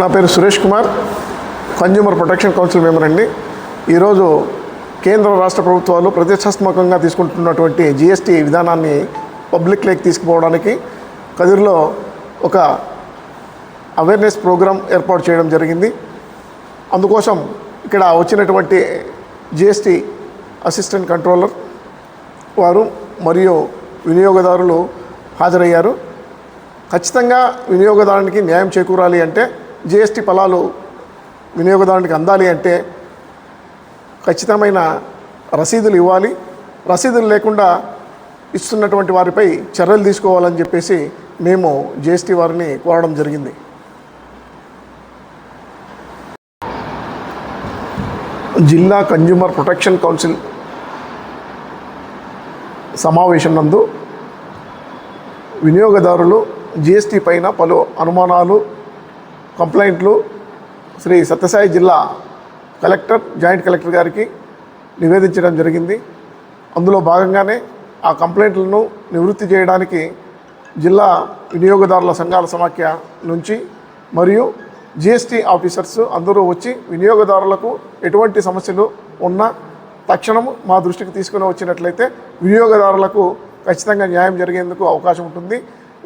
నా పేరు Suresh Kumar consumer protection council member అండి. ఈరోజు కేంద్ర రాష్ట్ర ప్రభుత్వాలు ప్రతిష్టాత్మకంగా తీసుకుంటున్నటువంటి జిఎస్టీ విధానాన్ని పబ్లిక్ లేక్ తీసుకుపోవడానికి కదిరిలో ఒక అవేర్నెస్ ప్రోగ్రాం ఏర్పాటు చేయడం జరిగింది. అందుకోసం ఇక్కడ వచ్చినటువంటి జిఎస్టీ అసిస్టెంట్ కంట్రోలర్ వారు మరియు వినియోగదారులు హాజరయ్యారు. ఖచ్చితంగా వినియోగదారునికి న్యాయం చేకూరాలి అంటే జిఎస్టీ ఫలాలు వినియోగదారునికి అందాలి అంటే ఖచ్చితమైన రసీదులు ఇవ్వాలి. రసీదులు లేకుండా ఇస్తున్నటువంటి వారిపై చర్యలు తీసుకోవాలని చెప్పేసి మేము జిఎస్టీ వారిని కోరడం జరిగింది. జిల్లా కన్జ్యూమర్ ప్రొటెక్షన్ కౌన్సిల్ సమావేశం నందు వినియోగదారులు జిఎస్టీ పైన పలు అనుమానాలు కంప్లైంట్లు శ్రీ సత్యసాయి జిల్లా కలెక్టర్ జాయింట్ కలెక్టర్ గారికి నివేదించడం జరిగింది. అందులో భాగంగానే ఆ కంప్లైంట్లను నివృత్తి చేయడానికి జిల్లా వినియోగదారుల సంఘాల సమాఖ్య నుంచి మరియు జిఎస్టీ ఆఫీసర్స్ అందరూ వచ్చి వినియోగదారులకు ఎటువంటి సమస్యలు ఉన్నా తక్షణం మా దృష్టికి తీసుకుని వచ్చినట్లయితే వినియోగదారులకు ఖచ్చితంగా న్యాయం జరిగేందుకు అవకాశం ఉంటుంది.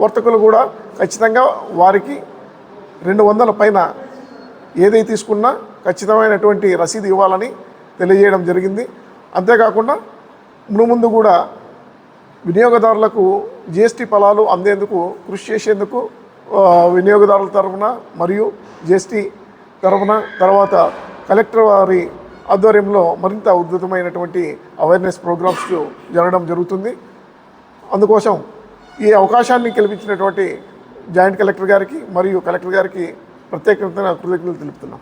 వర్తకులు కూడా ఖచ్చితంగా వారికి రెండు వందల పైన ఏదై తీసుకున్నా ఖచ్చితమైనటువంటి రసీదు ఇవ్వాలని తెలియజేయడం జరిగింది. అంతేకాకుండా మునుముందు కూడా వినియోగదారులకు జిఎస్టీ ఫలాలు అందేందుకు కృషి చేసేందుకు వినియోగదారుల తరఫున మరియు జిఎస్టీ తరఫున తర్వాత కలెక్టర్ వారి ఆధ్వర్యంలో మరింత ఉద్ధృతమైనటువంటి అవేర్నెస్ ప్రోగ్రామ్స్ జరగడం జరుగుతుంది. అందుకోసం ఈ అవకాశాన్ని కల్పించినటువంటి జాయింట్ కలెక్టర్ గారికి మరియు కలెక్టర్ గారికి ప్రత్యేకంగా కృతజ్ఞతలు తెలుపుతున్నాం.